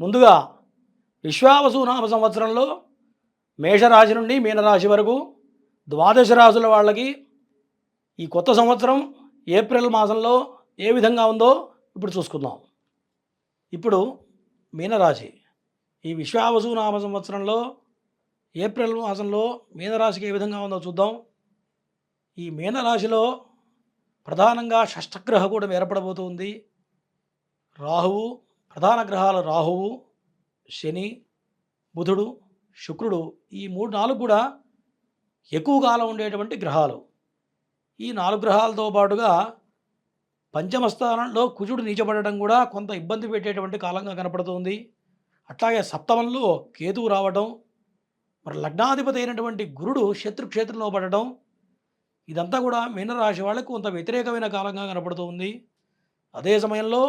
ముందుగా విశ్వావసు నామ సంవత్సరంలో మేషరాశి నుండి మీనరాశి వరకు ద్వాదశ రాశుల వాళ్ళకి ఈ కొత్త సంవత్సరం ఏప్రిల్ మాసంలో ఏ విధంగా ఉందో ఇప్పుడు చూసుకుందాం. ఇప్పుడు మీనరాశి. ఈ విశ్వావసు నామ సంవత్సరంలో ఏప్రిల్ మాసంలో మీనరాశికి ఏ విధంగా ఉందో చూద్దాం. ఈ మీనరాశిలో ప్రధానంగా షష్టగ్రహ కూడా ఏర్పడబోతుంది. రాహువు ప్రధాన గ్రహాలు రాహువు శని బుధుడు శుక్రుడు ఈ మూడు నాలుగు కూడా ఎక్కువ కాలం ఉండేటువంటి గ్రహాలు. ఈ నాలుగు గ్రహాలతో పాటుగా పంచమ స్థానంలో కుజుడు నీచబడడం కూడా కొంత ఇబ్బంది పెట్టేటువంటి కాలంగా కనపడుతుంది. అట్లాగే సప్తమంలో కేతువు రావడం మరి లగ్నాధిపతి అయినటువంటి గురుడు శత్రుక్షేత్రంలో పడడం ఇదంతా కూడా మీనరాశి వాళ్ళకు కొంత వ్యతిరేకమైన కాలంగా కనపడుతుంది. అదే సమయంలో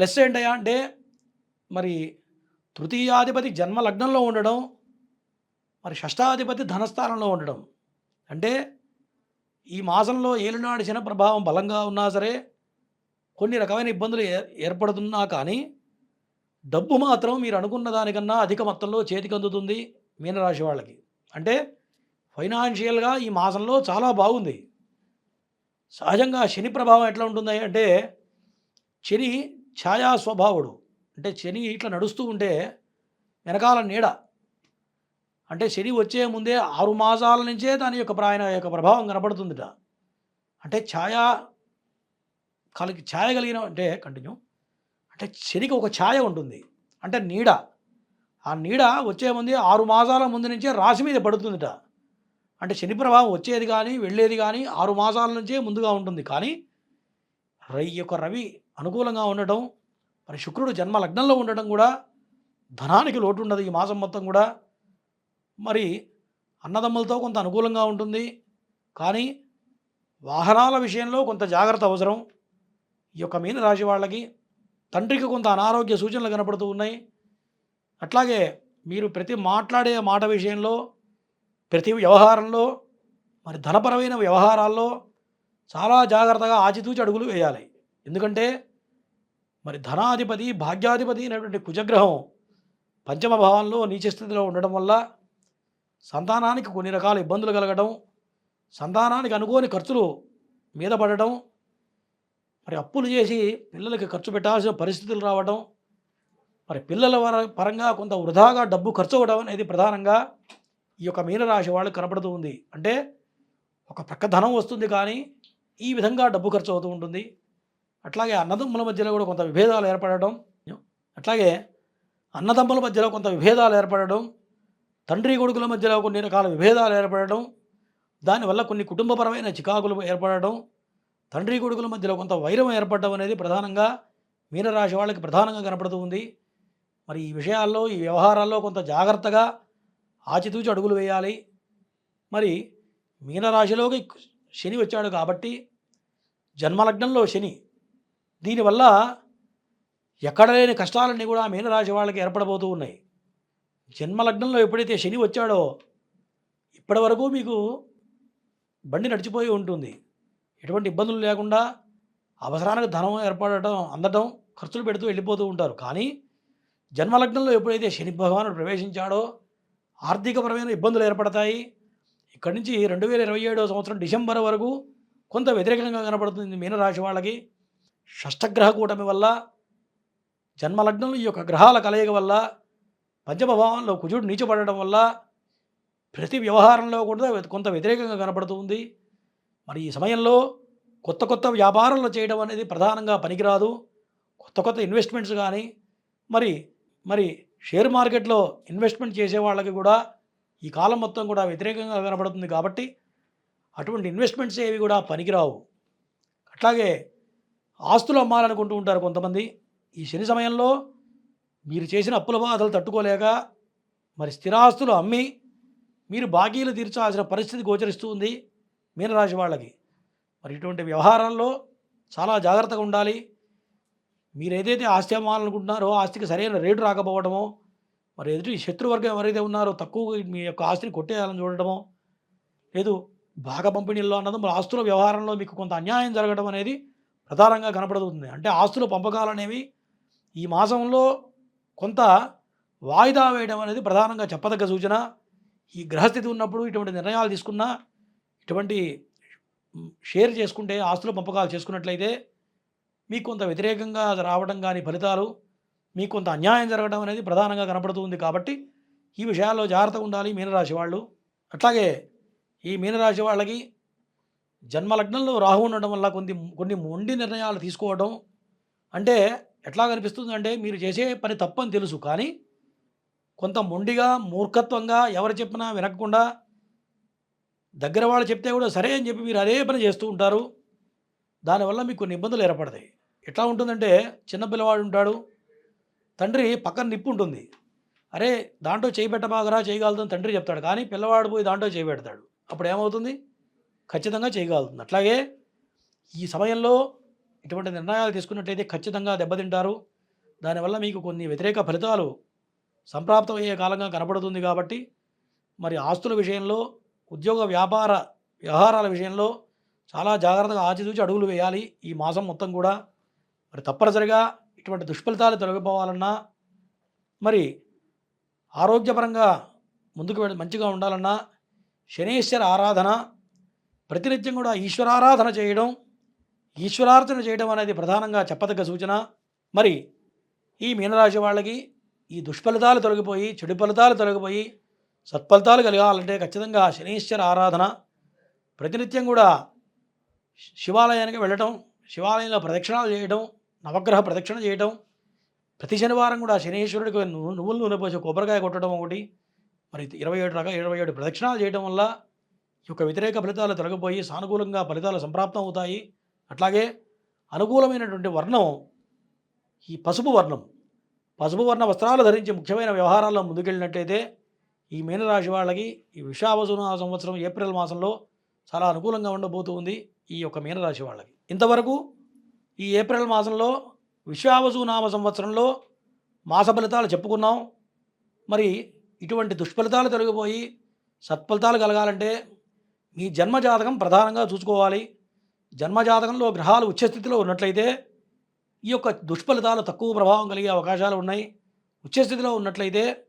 ప్లస్ ఏంటయ్యా అంటే మరి తృతీయాధిపతి జన్మ లగ్నంలో ఉండడం మరి షష్టాధిపతి ధనస్థానంలో ఉండడం. అంటే ఈ మాసంలో ఏలినాడు శని ప్రభావం బలంగా ఉన్నా సరే కొన్ని రకమైన ఇబ్బందులు ఏ- ఏర్పడుతున్నా కానీ డబ్బు మాత్రం మీరు అనుకున్న దానికన్నా అధిక మొత్తంలో చేతికి అందుతుంది మీనరాశి వాళ్ళకి. అంటే ఫైనాన్షియల్గా ఈ మాసంలో చాలా బాగుంది. సహజంగా శని ప్రభావం ఎట్లా ఉంటుంది అంటే శని ఛాయా స్వభావుడు అంటే శని ఇట్లా నడుస్తూ ఉంటే వెనకాల నీడ. అంటే శని వచ్చే ముందే ఆరు మాసాల నుంచే దాని యొక్క ప్రాయణ ఆయన యొక్క ప్రభావం కనపడుతుందిట. అంటే ఛాయా కలిగి ఛాయ కలిగిన అంటే కంటిన్యూ. అంటే శనికి ఒక ఛాయ ఉంటుంది. అంటే నీడ. ఆ నీడ వచ్చే ముందే ఆరు మాసాల ముందు నుంచే రాశి మీద పడుతుందిట. అంటే శని ప్రభావం వచ్చేది కానీ వెళ్ళేది కానీ ఆరు మాసాల నుంచే ముందుగా ఉంటుంది. కానీ రై యొక్క రవి అనుకూలంగా ఉండటం మరి శుక్రుడు జన్మ లగ్నంలో ఉండటం కూడా ధనానికి లోటు ఉండదు ఈ మాసం మొత్తం కూడా. మరి అన్నదమ్ములతో కొంత అనుకూలంగా ఉంటుంది. కానీ వాహనాల విషయంలో కొంత జాగ్రత్త అవసరం. ఈ యొక్క మీనరాశి వాళ్ళకి తండ్రికి కొంత అనారోగ్య సూచనలు కనపడుతూ ఉన్నాయి. అట్లాగే మీరు ప్రతి మాట్లాడే మాట విషయంలో ప్రతి వ్యవహారంలో మరి ధనపరమైన వ్యవహారాల్లో చాలా జాగ్రత్తగా ఆచితూచి అడుగులు వేయాలి. ఎందుకంటే మరి ధనాధిపతి భాగ్యాధిపతి అనేటువంటి కుజగ్రహం పంచమ భావంలో నీచస్థితిలో ఉండడం వల్ల సంతానానికి కొన్ని రకాల ఇబ్బందులు కలగడం సంతానానికి అనుకోని ఖర్చులు మీద పడడం మరి అప్పులు చేసి పిల్లలకి ఖర్చు పెట్టాల్సిన పరిస్థితులు రావడం మరి పిల్లల పరంగా కొంత వృధాగా డబ్బు ఖర్చు అవ్వడం అనేది ప్రధానంగా ఈ యొక్క మీనరాశి వాళ్ళకి కనపడుతూ ఉంది. అంటే ఒక పక్క ధనం వస్తుంది కానీ ఈ విధంగా డబ్బు ఖర్చు అవుతూ ఉంటుంది. అట్లాగే అన్నదమ్ముల మధ్యలో కూడా కొంత విభేదాలు ఏర్పడడం అట్లాగే అన్నదమ్ముల మధ్యలో కొంత విభేదాలు ఏర్పడడం తండ్రి కొడుకుల మధ్యలో కొన్ని రకాల విభేదాలు ఏర్పడడం దానివల్ల కొన్ని కుటుంబపరమైన చికాకులు ఏర్పడడం తండ్రి కొడుకుల మధ్యలో కొంత వైరం ఏర్పడడం అనేది ప్రధానంగా మీనరాశి వాళ్ళకి ప్రధానంగా కనపడుతూ ఉంది. మరి ఈ విషయాల్లో ఈ వ్యవహారాల్లో కొంత జాగ్రత్తగా ఆచితూచి అడుగులు వేయాలి. మరి మీనరాశిలోకి శని వచ్చాడు కాబట్టి జన్మలగ్నంలో శని. దీనివల్ల ఎక్కడ లేని కష్టాలన్నీ కూడా మీనరాశి వాళ్ళకి ఏర్పడబోతూ ఉన్నాయి. జన్మలగ్నంలో ఎప్పుడైతే శని వచ్చాడో ఇప్పటి వరకు మీకు బండి నడిచిపోయి ఉంటుంది. ఎటువంటి ఇబ్బందులు లేకుండా అవసరానికి ధనం ఏర్పడటం అందటం ఖర్చులు పెడుతూ వెళ్ళిపోతూ ఉంటారు. కానీ జన్మలగ్నంలో ఎప్పుడైతే శని భగవానుడు ప్రవేశించాడో ఆర్థికపరమైన ఇబ్బందులు ఏర్పడతాయి. ఇక్కడి నుంచి రెండు వేల ఇరవై ఏడో సంవత్సరం డిసెంబర్ వరకు కొంత వ్యతిరేకంగా కనబడుతుంది మీనరాశి వాళ్ళకి. షష్టగ్రహ కూటమి వల్ల జన్మలగ్నం ఈ యొక్క గ్రహాల కలయిక వల్ల పంచమభావంలో కుజుడు నీచపడడం వల్ల ప్రతి వ్యవహారంలో కూడా కొంత వ్యతిరేకంగా కనపడుతుంది మరి ఈ సమయంలో కొత్త కొత్త వ్యాపారాలు చేయడం అనేది ప్రధానంగా పనికిరాదు. కొత్త కొత్త ఇన్వెస్ట్మెంట్స్ కానీ మరి మరి షేర్ మార్కెట్లో ఇన్వెస్ట్మెంట్ చేసే వాళ్ళకి కూడా ఈ కాలం మొత్తం కూడా వ్యతిరేకంగా కనబడుతుంది కాబట్టి అటువంటి ఇన్వెస్ట్మెంట్స్ ఏవి కూడా పనికిరావు. అట్లాగే ఆస్తులు అమ్మాలనుకుంటూ ఉంటారు కొంతమంది. ఈ శని సమయంలో మీరు చేసిన అప్పుల బాధలు తట్టుకోలేక మరి స్థిరాస్తులు అమ్మి మీరు బాకీలు తీర్చాల్సిన పరిస్థితి గోచరిస్తూ ఉంది మీనరాశి వాళ్ళకి. మరి ఇటువంటి వ్యవహారాల్లో చాలా జాగ్రత్తగా ఉండాలి. మీరు ఏదైతే ఆస్తి అమ్మాలనుకుంటున్నారో ఆస్తికి సరైన రేటు రాకపోవడమో మరి ఎదుటి శత్రువర్గం ఎవరైతే ఉన్నారో తక్కువ మీ యొక్క ఆస్తిని కొట్టేయాలని చూడటమో లేదు భాగ పంపిణీల్లో అన్నది ఆస్తుల వ్యవహారంలో మీకు కొంత అన్యాయం జరగడం అనేది ప్రధానంగా కనపడుతుంది అంటే ఆస్తుల పంపకాలు అనేవి ఈ మాసంలో కొంత వాయిదా వేయడం అనేది ప్రధానంగా చెప్పదగ్గ సూచన. ఈ గ్రహస్థితి ఉన్నప్పుడు ఇటువంటి నిర్ణయాలు తీసుకున్నా ఇటువంటి షేర్ చేసుకుంటే ఆస్తుల పంపకాలు చేసుకున్నట్లయితే మీకు కొంత వ్యతిరేకంగా రావడం కానీ ఫలితాలు మీకు కొంత అన్యాయం జరగడం అనేది ప్రధానంగా కనపడుతుంది కాబట్టి ఈ విషయాల్లో జాగ్రత్తగా ఉండాలి మీనరాశి వాళ్ళు. అట్లాగే ఈ మీనరాశి వాళ్ళకి జన్మలగ్నంలో రాహు ఉండడం వల్ల కొన్ని కొన్ని మొండి నిర్ణయాలు తీసుకోవడం అంటే ఎట్లా కనిపిస్తుంది అంటే మీరు చేసే పని తప్పని తెలుసు కానీ కొంత మొండిగా మూర్ఖత్వంగా ఎవరు చెప్పినా వినకుండా దగ్గర వాళ్ళు చెప్తే కూడా సరే అని చెప్పి మీరు అదే పని చేస్తూ ఉంటారు. దానివల్ల మీకు కొన్ని ఇబ్బందులు ఏర్పడతాయి. ఎట్లా ఉంటుందంటే చిన్న పిల్లవాడు ఉంటాడు తండ్రి పక్కన నిప్పు ఉంటుంది. అరే దాంట్లో చేయి పెట్టబాగరా తండ్రి చెప్తాడు. కానీ పిల్లవాడు పోయి దాంట్లో చేయబెడతాడు అప్పుడు ఏమవుతుంది ఖచ్చితంగా చేయగలుగుతుంది. అట్లాగే ఈ సమయంలో ఇటువంటి నిర్ణయాలు తీసుకున్నట్లయితే ఖచ్చితంగా దెబ్బతింటారు. దానివల్ల మీకు కొన్ని వ్యతిరేక ఫలితాలు సంప్రాప్తమయ్యే కాలంగా కనపడుతుంది కాబట్టి మరి ఆస్తుల విషయంలో ఉద్యోగ వ్యాపార వ్యవహారాల విషయంలో చాలా జాగ్రత్తగా ఆచితూచి అడుగులు వేయాలి. ఈ మాసం మొత్తం కూడా మరి తప్పనిసరిగా ఇటువంటి దుష్ఫలితాలు తొలగిపోవాలన్నా మరి ఆరోగ్యపరంగా ముందుకు వెళ్ళి మంచిగా ఉండాలన్నా శనేశ్వర ఆరాధన ప్రతినిత్యం కూడా ఈశ్వరారాధన చేయడం ఈశ్వరార్చన చేయడం అనేది ప్రధానంగా చెప్పదగ్గ సూచన. మరి ఈ మీనరాశి వాళ్ళకి ఈ దుష్ఫలితాలు తొలగిపోయి చెడు ఫలితాలు తొలగిపోయి సత్ఫలితాలు కలగాలంటే ఖచ్చితంగా శనీశ్వర ఆరాధన ప్రతినిత్యం కూడా శివాలయానికి వెళ్ళటం శివాలయంలో ప్రదక్షిణాలు చేయడం నవగ్రహ ప్రదక్షిణ చేయడం ప్రతి శనివారం కూడా శనీశ్వరుడికి ను- నూనె పోసి కొబ్బరికాయ కొట్టడం ఒకటి మరి ఇరవై ఏడు రకాల ఇరవై ఏడు ప్రదక్షిణాలు చేయడం వల్ల ఈ యొక్క వ్యతిరేక ఫలితాలు తొలగిపోయి సానుకూలంగా ఫలితాలు సంప్రాప్తం అవుతాయి. అట్లాగే అనుకూలమైనటువంటి వర్ణం ఈ పసుపు వర్ణం పసుపు వర్ణ వస్త్రాలు ధరించి ముఖ్యమైన వ్యవహారాల్లో ముందుకెళ్ళినట్టయితే ఈ మీనరాశి వాళ్ళకి ఈ విషావసున సంవత్సరం ఏప్రిల్ మాసంలో చాలా అనుకూలంగా ఉండబోతుంది ఈ యొక్క మీనరాశి వాళ్ళకి. ఇంతవరకు ఈ ఏప్రిల్ మాసంలో విశ్వావసు నామ సంవత్సరంలో మాస ఫలితాలు చెప్పుకున్నాం. మరి ఇటువంటి దుష్ఫలితాలు తొలగిపోయి సత్ఫలితాలు కలగాలంటే మీ జన్మజాతకం ప్రధానంగా చూసుకోవాలి. జన్మజాతకంలో గ్రహాలు ఉచ్చస్థితిలో ఉన్నట్లయితే ఈ యొక్క దుష్ఫలితాలు తక్కువ ప్రభావం కలిగే అవకాశాలు ఉన్నాయి. ఉచ్చస్థితిలో ఉన్నట్లయితే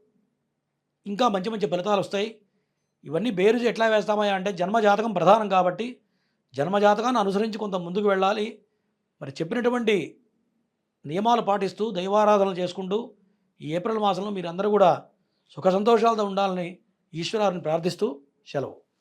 ఇంకా మంచి మంచి ఫలితాలు వస్తాయి. ఇవన్నీ బేరుజు ఎట్లా వేస్తామయ్యా అంటే జన్మజాతకం ప్రధానం కాబట్టి జన్మజాతకాన్ని అనుసరించి కొంత ముందుకు వెళ్ళాలి. మరి చెప్పినటువంటి నియమాలు పాటిస్తూ దైవారాధనలు చేసుకుంటూ ఈ ఏప్రిల్ మాసంలో మీరందరూ కూడా సుఖ సంతోషాలతో ఉండాలని ఈశ్వరాన్ని ప్రార్థిస్తూ సెలవు.